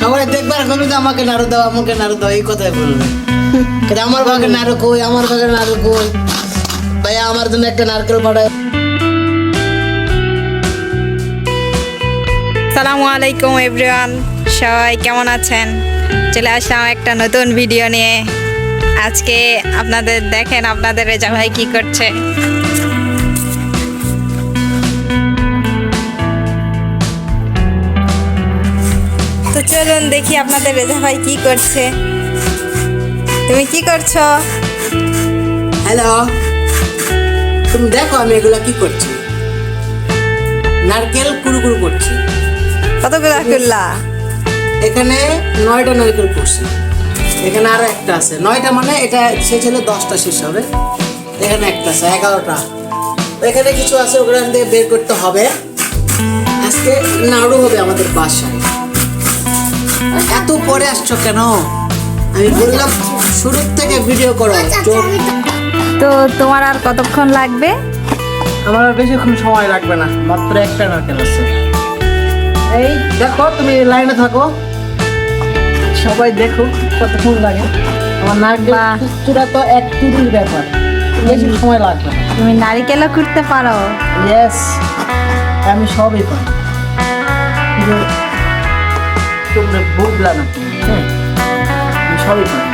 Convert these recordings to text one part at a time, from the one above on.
সবাই দেখবার করবে যে আমাকে নাড়ু দাও, আমাকে নাড়ু দাও, এই কথাই বলবে। আমার ভাগে নাড়ু কই, আমার ভাগে নাড়ু কই? ভাইয়া আমার জন্য একটা নারকেল পাঠায় সালামু আলাইকুম, এভরিওয়ান। সবাই কেমন আছেন? চলে আসলাম একটা নতুন ভিডিও নিয়ে। আজকে আপনাদের দেখেন, আপনাদের রেজা ভাই কি করছে। চলুন দেখি আপনাদের রেজা ভাই কি করছে। তুমি কি করছ? হ্যালো তুমি দেখো আমি এগুলা কি করছি। নারকেল কুড়ু কুড়ু করছি। কতগুলো করলা এখানে নয়টা নারকেল করছি এখানে আরও একটা আছে। নয়টা মানে এটা শেষ হলে দশটা শেষ হবে। এখানে একটা আছে এগারোটা। এখানে কিছু আছে ওগুলো দিয়ে বের করতে হবে। আজকে নাড়ু হবে আমাদের বাসায়। এত পরে আসছো কেন? আমি বললাম শুরুর থেকে ভিডিও করো তো তোমার আর কতক্ষণ লাগবে? আমার আর বেশিক্ষণ সময় লাগবে না মাত্র একটা নারকেল আছে। এই দেখো তুমি লাইনে থাকো। সবাই দেখো কতক্ষণ লাগে। আমার নারকেল। চূড়া তো এক চুরির ব্যাপার বেশি সময় লাগবে না। তুমি নারিকেলও করতে পারো। ইয়েস আমি সবই পারি তোমরা বুঝলা না তুমি, হ্যাঁ সবই পারি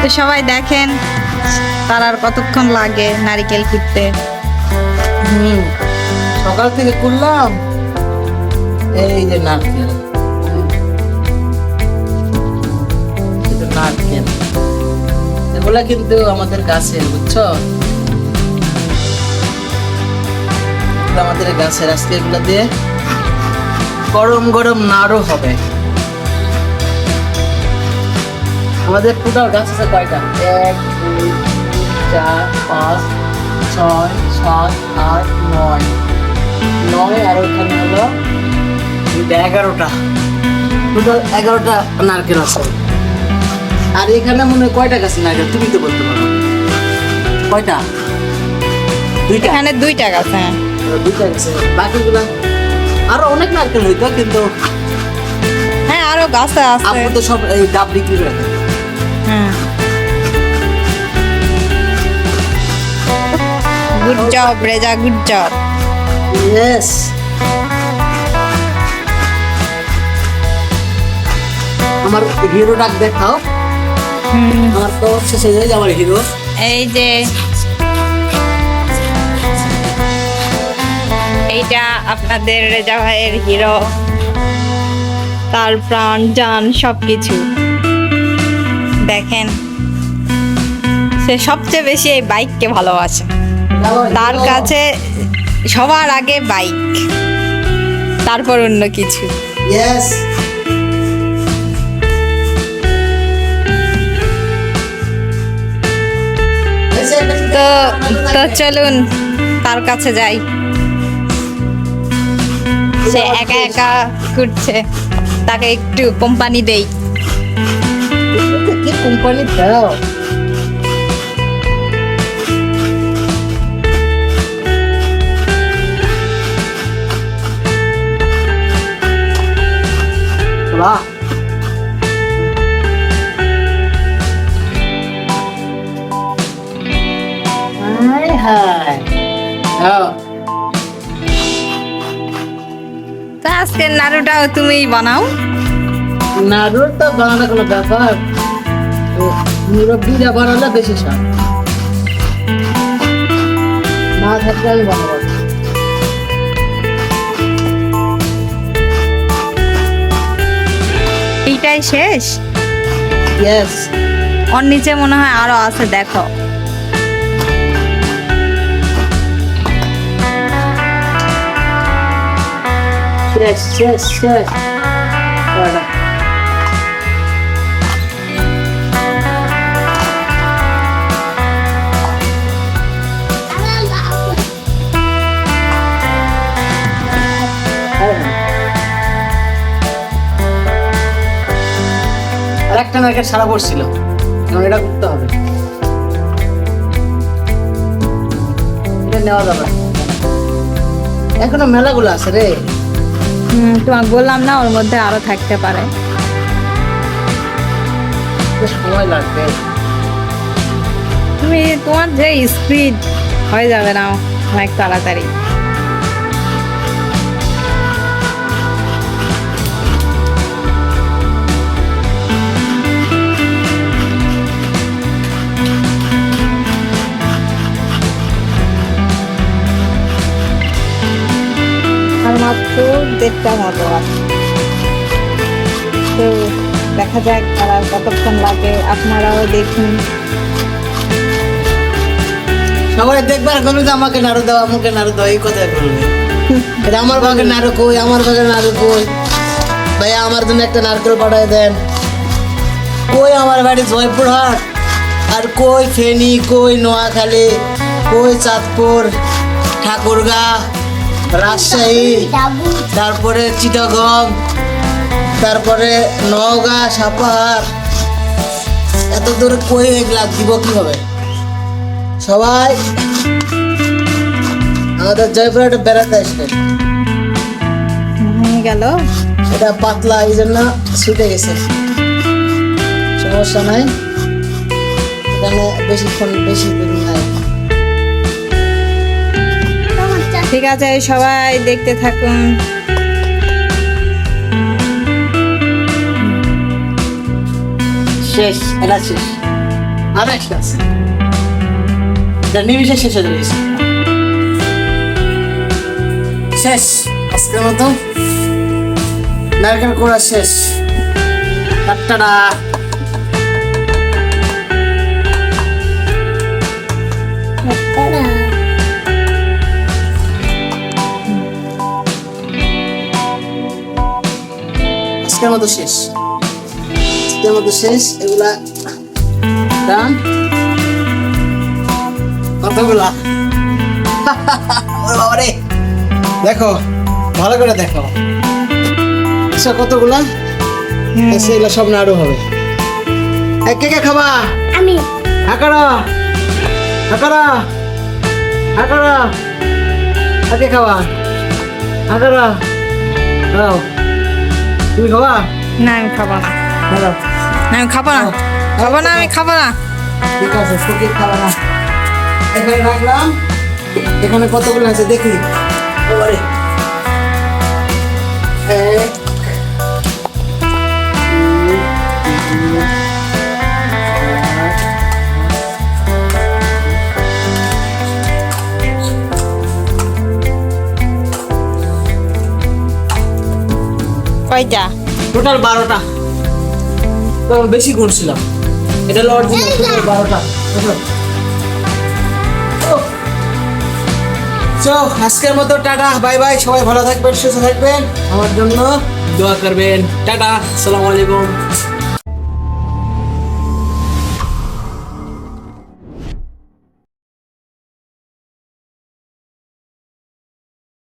তো সবাই দেখেন তার আর কতক্ষণ লাগে নারিকেল কুটতে? হুম সকাল থেকে করলাম এই যে নারকেল। নারকেল। এগুলা কিন্তু আমাদের গাছের বুঝছ? এগুলো আমাদের গাছের আজকে এগুলো দিয়ে গরম গরম নাড়ু হবে। আমাদের টোটাল গাছ আছে কয়টা? এক, দুই, চার, পাঁচ, ছয়, সাত, আট, নয়। নয় আর ওখানে হলো এগারোটা। টোটাল এগারোটা নারকেল আছে। আর এখানে মনে হয় কয়টা গাছ নারকেল? তুমি তো বলতে পারো। কয়টা? দুইটা? এখানে দুইটা গাছ হ্যাঁ। দুইটা গেছে বাকিগুলো আরও অনেক নারকেল হইতো কিন্তু হ্যাঁ আরও গাছ আছে আপু তো সব এই ডাব বিক্রি করে হ্যাঁ good job Reza good job yes আমার হিরো ডাক দেখাও আমার তো শেষ হয়ে যায় আমার হিরো এই যে এইটা আপনাদের রেজা ভাইয়ের হিরো। তার প্রাণ জান সবকিছু। দেখেন সে সবচেয়ে বেশি এই বাইককে ভালোবাসে। তার কাছে সবার আগে বাইক তারপর অন্য কিছু। তো তো চলুন তার কাছে যাই। সে একা একা ঘুরছে। তাকে একটু কোম্পানি দেই। কোম্পানি দাও? তা আজকের নাড়ুটাও তুমিই বানাও। নাড়ুর তো বানানো কোনো ব্যাপার? মুরব্বিরা বানালে বেশি স্বাদ। না থাকলে আমি বানাবো এইটাই শেষ? Yes. ওর নিচে মনে হয় আরও আছে দেখো। শেষ কয়টা? হ্যাঁ। আর একটা নারকেল সারা পড়ছিল এখন এটা করতে হবে এটা নেওয়া যাবে। এখনও মেলাগুলো আছে রে তোমাকে বললাম না ওর মধ্যে আরও থাকতে পারে। সময় লাগবে। তুমি তোমার যে স্পিড হয়ে যাবে না অনেক তাড়াতাড়ি। দেড়টা মতো আছে। তো দেখা যাক আর কতক্ষণ লাগে, আপনারাও দেখুন। সবাই দেখবে আর করবে যে আমাকে নাড়ু দাও, আমাকে নাড়ু দাও, এই কথা করবে আমার বাগে নাড়ু কই, আমার বাগে নাড়ু কই? ভাইয়া, আমার জন্য একটা নারকেল পাঠায় দেন। কই আমার বাড়ি জয়পুরহাট? আর কই ফেনী, কই নোয়াখালী, কই চাঁদপুর, ঠাকুরগাঁ? রাজশাহী তারপরে চিটাগং তারপরে নওগাঁ সাপাহার। এত দূরে কই এগুলা দিব কীভাবে? সবাই আমাদের জয়পুরহাটে বেড়াতে আসবেন হয়ে গেল। এটা পাতলা এই জন্য ছুটে গেছে। সমস্যা নাই। এখানে বেশিক্ষণ বেশি দিন ঠিক আছে সবাই দেখতে থাকুন। শেষ, এটা শেষ। আর একটা আছে। নিমিশে শেষ হয়ে যাবে। শেষ, আজকের মতো। নারকেল কোড়া শেষ। টাটা। আজকের মতো শেষ। আজকের মতো শেষ এগুলা ডান। কতগুলা বাবারে। দেখো ভালো করে দেখো। আচ্ছা কতগুলা? আচ্ছা এগুলা সব নাড়ু হবে। কে কে খাবা? আমি। হাকারা হাকারা হাকারা আগে খাবা? হাকারা দাও। তুমি খাবা? না আমি খাব না। না আমি খাব না। খাব না আমি খাব না। ঠিক আছে ফকির খাবা না। এখানে রাখলাম। এখানে কতগুলো আছে দেখি। ওরে। এক কয়টা? টোটাল বারোটা। বেশি গুনছিলাম এটা হলো অরিজিনাল টোটাল বারোটা। চো, আজকের মতো টাটা, বাই বাই, সবাই ভালো থাকবেন, সুস্থ থাকবেন। আমার জন্য দোয়া করবেন। টাটা সালাম আলাইকুম।